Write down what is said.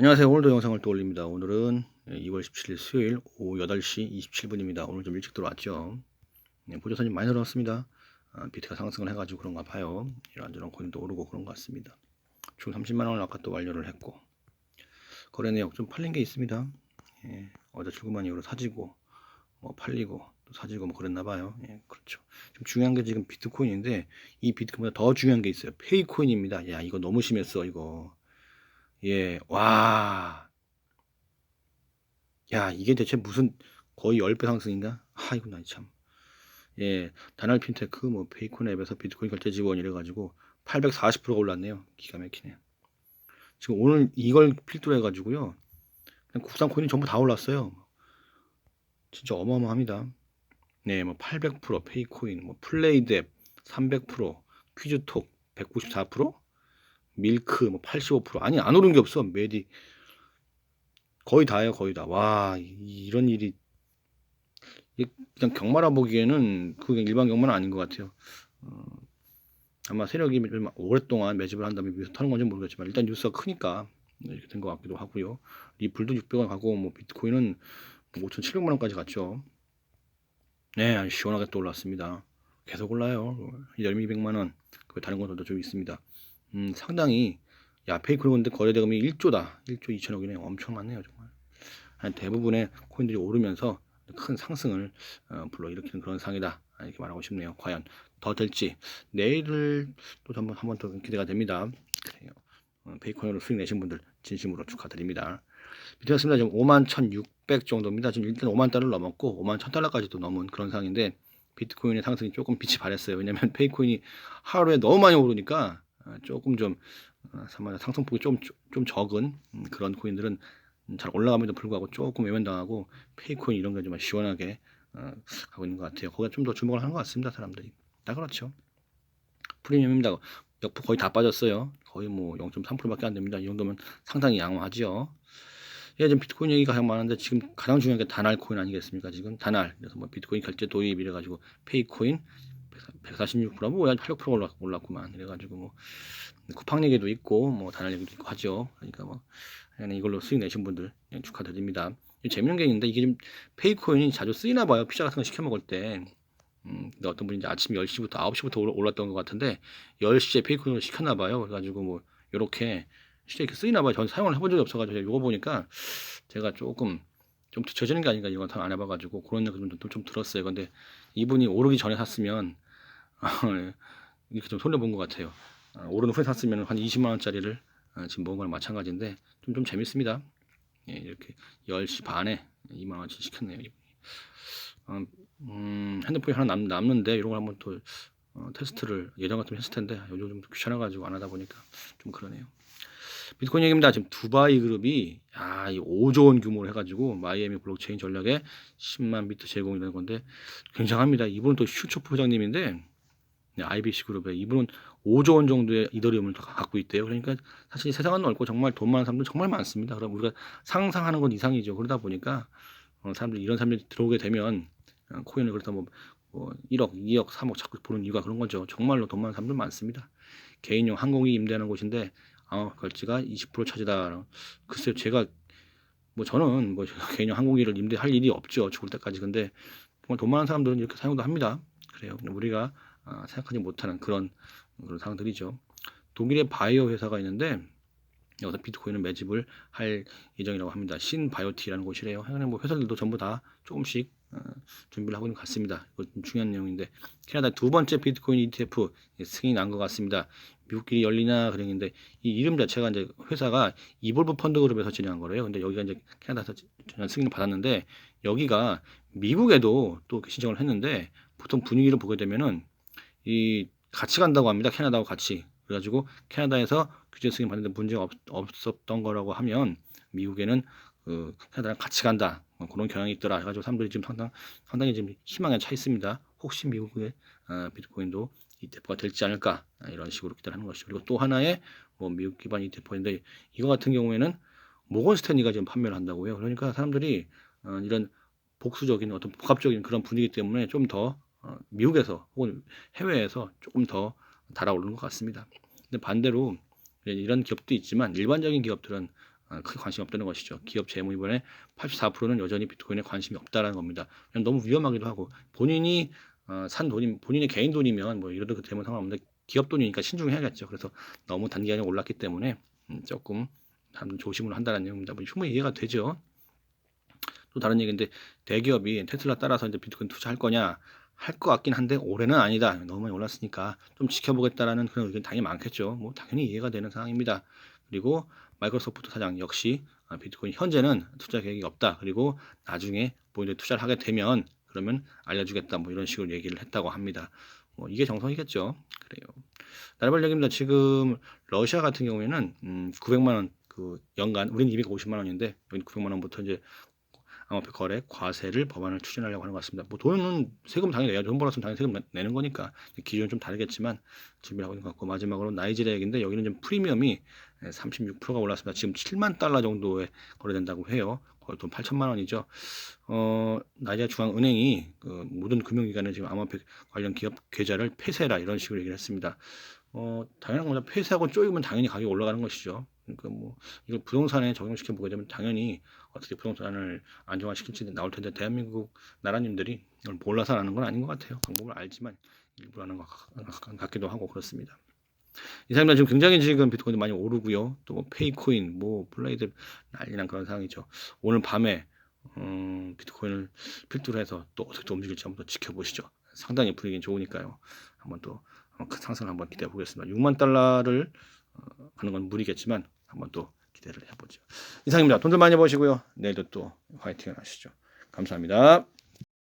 안녕하세요. 오늘도 영상을 또 올립니다. 오늘은 2월 17일 수요일 오후 8시 27분입니다. 오늘 좀 일찍 들어왔죠. 네, 보조선이 많이 늘어났습니다. 아, 비트가 상승을 해가지고 그런가 봐요. 이런 저런 코인도 오르고 그런 것 같습니다. 총 30만 원을 아까 또 완료를 했고 거래 내역 좀 팔린 게 있습니다. 예, 어제 출금한 이후로 사지고 뭐 팔리고 또 사지고 뭐 그랬나 봐요. 예, 그렇죠. 좀 중요한 게 지금 비트코인인데 이 비트코인보다 더 중요한 게 있어요. 페이코인입니다. 야 이거 너무 심했어 이거. 예, 와. 야, 이게 대체 무슨 거의 10배 상승인가? 아이고, 나 참. 예, 다날 핀테크, 뭐, 페이콘 앱에서 비트코인 결제 지원 이래 가지고 840%가 올랐네요. 기가 막히네. 지금 오늘 이걸 필두로 해 가지고요. 그냥 국산 코인이 전부 다 올랐어요. 진짜 어마어마합니다. 네, 뭐, 800%, 페이코인, 뭐, 플레이드 앱 300%, 퀴즈톡 194%, 밀크 뭐 85% 아니 안 오른 게 없어. 메디. 거의 다예요 거의 다와 이런 일이. 그냥 경마라 보기에는 그게 일반 경마는 아닌 것 같아요. 어, 아마 세력이 좀 오랫동안 매집을 한 다음에 위에서 터는 건지 모르겠지만 일단 뉴스가 크니까 이렇게 된 것 같기도 하고요. 리플도 600원 가고 뭐 비트코인은 5,700만 원까지 갔죠. 네 시원하게 또 올랐습니다. 계속 올라요. 1,200만 원. 그 다른 것들도 좀 있습니다 음, 상당히 야 페이크로 근데 거래 대금이 1조다. 1조 2천억이네. 엄청 많네요, 정말. 한 대부분의 코인들이 오르면서 큰 상승을 어, 불러일으키는 그런 상이다. 이렇게 말하고 싶네요. 과연 더 될지 내일을 또 한번 한번 더 기대가 됩니다. 그래요. 어, 페이코인으로 수익 내신 분들 진심으로 축하드립니다. 비트였습니다. 지금 5만 1,600 정도입니다. 지금 일단 5만 달러를 넘었고 5만 1,000달러까지도 넘은 그런 상인데 비트코인의 상승이 조금 빛이 발했어요. 왜냐하면 페이코인이 하루에 너무 많이 오르니까 어, 조금 좀 어, 상승폭이 좀, 좀 적은 음, 그런 코인들은 잘 올라감에도 불구하고 조금 외면당하고 페이코인 이런 게 좀 시원하게 어, 하고 있는 것 같아요. 거기가 좀더 주목을 하는 것 같습니다. 사람들이. 다 그렇죠. 프리미엄입니다. 역폭 거의 다 빠졌어요. 거의 뭐 0.3%밖에 안 됩니다. 이 정도면 상당히 양호하지요. 예, 지금 비트코인 얘기가 가장 많은데 지금 가장 중요한 게 다날 코인 아니겠습니까? 지금 다날. 그래서 뭐 비트코인 결제 도입 이래 가지고 페이코인 146%, 뭐800% 올랐, 올랐구만. 이래가지고 뭐 쿠팡 얘기도 있고 뭐 다른 얘기도 있고 하죠. 그러니까 뭐 이걸로 수익 내신 분들 축하드립니다. 재밌는 게 있는데 이게 좀 페이코인이 자주 쓰이나 봐요. 피자 같은 거 시켜 먹을 때. 음, 근데 어떤 분이 이제 아침 10시부터 9시부터 올랐던 것 같은데 10시에 페이코인을 시켰나 봐요. 그래가지고 뭐 요렇게 실제 이렇게 쓰이나 봐요. 저는 사용을 해본 적이 없어가지고 이거 보니까 제가 조금 좀 뒤처지는 게 아닌가 이건 안 해봐가지고 그런 느낌도 좀 들었어요. 근데 이분이 오르기 전에 샀으면 이렇게 좀 손해 본 것 같아요. 어, 오르는 후에 샀으면 한 20만 원짜리를 어, 지금 먹은 거랑 마찬가지인데 좀 좀 재밌습니다. 예, 이렇게 10시 반에 2만 원치 시켰네요. 어, 음, 핸드폰이 하나 남, 남는데 이런 걸 한번 또 어, 테스트를 예전 같으면 했을 텐데 요즘 좀 귀찮아가지고 안 하다 보니까 좀 그러네요. 비트코인 얘기입니다. 지금 두바이 그룹이 야, 이 5조 원 규모로 해가지고 마이애미 블록체인 전략에 10만 비트 제공이라는 건데 굉장합니다. 이분은 또 슈처 부장님인데 네, IBC 그룹에 이분은 5조 원 정도의 이더리움을 갖고 있대요. 그러니까 사실 세상은 넓고 정말 돈 많은 사람들 정말 많습니다. 그럼 우리가 상상하는 건 이상이죠. 그러다 보니까 어, 사람들 이런 사람들이 들어오게 되면 어, 코인을 그렇다 뭐, 뭐 1억, 2억, 3억 자꾸 보는 이유가 그런 거죠. 정말로 돈 많은 사람들 많습니다. 개인용 항공기 임대하는 곳인데 아, 걸치가 20% 차지다. 글쎄요, 제가 뭐 저는 뭐 개인용 항공기를 임대할 일이 없죠. 죽을 때까지. 근데 정말 돈 많은 사람들은 이렇게 사용도 합니다. 그래요. 우리가 아, 생각하지 못하는 그런 그런 상황들이죠. 독일의 바이오 회사가 있는데 여기서 비트코인을 매집을 할 예정이라고 합니다. 신바이오티라는 곳이래요. 그냥 뭐 회사들도 전부 다 조금씩 어, 준비를 하고 있는 것 같습니다. 이거 좀 중요한 내용인데 캐나다 두 번째 비트코인 ETF 승인이 난 것 같습니다. 미국끼리 열리나 그랬는데 이 이름 자체가 이제 회사가 이볼브 펀드 그룹에서 진행한 거래요. 근데 여기가 이제 캐나다에서 승인을 받았는데 여기가 미국에도 또 신청을 했는데 보통 분위기를 보게 되면은 이 같이 간다고 합니다. 캐나다하고 같이. 그래가지고 캐나다에서 규제 승인 받는데 문제가 없, 없었던 거라고 하면 미국에는 그 캐나다랑 같이 간다. 뭐 그런 경향이 있더라. 해가지고 사람들이 지금 상당, 상당히 지금 희망에 차 있습니다. 혹시 미국의 어, 비트코인도 이 대포가 될지 않을까 이런 식으로 기대를 하는 것이죠. 그리고 또 하나의 뭐 미국 기반 이 대포인데 이거 같은 경우에는 모건 스탠리가 지금 판매를 한다고요. 그러니까 사람들이 어, 이런 복수적인 어떤 복합적인 그런 분위기 때문에 좀더 어, 미국에서 혹은 해외에서 조금 더 달아오르는 것 같습니다. 근데 반대로 이런 기업도 있지만 일반적인 기업들은 아, 크게 관심이 없다는 것이죠. 기업 재무 이번에 84%는 여전히 비트코인에 관심이 없다라는 겁니다. 너무 위험하기도 하고 본인이 어, 산 돈이 본인의 개인 돈이면 뭐 이래도 되면 상관없는데 기업 돈이니까 신중해야겠죠. 그래서 너무 단기간에 올랐기 때문에 음, 조금 조심을 한다는 얘기입니다. 뭐 충분히 이해가 되죠. 또 다른 얘기인데 대기업이 테슬라 따라서 이제 비트코인 투자할 거냐 할 것 같긴 한데 올해는 아니다. 너무 많이 올랐으니까 좀 지켜보겠다라는 그런 의견 당연히 많겠죠. 뭐 당연히 이해가 되는 상황입니다. 그리고 마이크로소프트 사장 역시 아, 비트코인 현재는 투자 계획이 없다. 그리고 나중에 본인들 투자를 하게 되면 그러면 알려주겠다. 뭐 이런 식으로 얘기를 했다고 합니다. 뭐 이게 정성이겠죠. 그래요. 나라발 얘기입니다. 지금 러시아 같은 경우에는 음, 900만 원 그 연간 우리는 250만 원인데 여기 900만 원부터 이제 암호화폐 거래 과세를 법안을 추진하려고 하는 것 같습니다. 뭐 돈은 세금 당연히 내야 돈 벌었으면 당연히 세금 내- 내는 거니까 기준은 좀 다르겠지만 준비를 하고 있는 것 같고 마지막으로 나이지리아 얘기인데 여기는 좀 프리미엄이 36%가 올랐습니다. 지금 7만 달러 정도에 거래된다고 해요. 거의 돈 8천만 원이죠. 어, 나이지리아 중앙은행이 그 모든 금융기관에 지금 암호화폐 관련 기업 계좌를 폐쇄해라 이런 식으로 얘기를 했습니다. 어, 당연한 겁니다. 폐쇄하고 쪼이면 당연히 가격이 올라가는 것이죠. 그러니까 뭐 이걸 부동산에 적용시켜 보게 되면 당연히 어떻게 부동산을 안정화시킬지 나올 텐데 대한민국 나라님들이 이걸 몰라서 하는 건 아닌 것 같아요. 방법을 알지만 일부러 하는 것 같- 같기도 하고 그렇습니다. 이상입니다. 지금 굉장히 지금 비트코인이 많이 오르고요. 또 뭐 페이코인, 뭐 블레이드 난리난 그런 상황이죠. 오늘 밤에 음, 비트코인을 필두로 해서 또 어떻게 또 움직일지 한번 더 지켜보시죠. 상당히 분위기 좋으니까요. 한번 또큰 상승을 한번 기대해 보겠습니다. 6만 달러를 어, 가는 건 무리겠지만 한번 또 기대를 해보죠. 이상입니다. 돈들 많이 버시고요. 내일도 또 화이팅 하시죠. 감사합니다.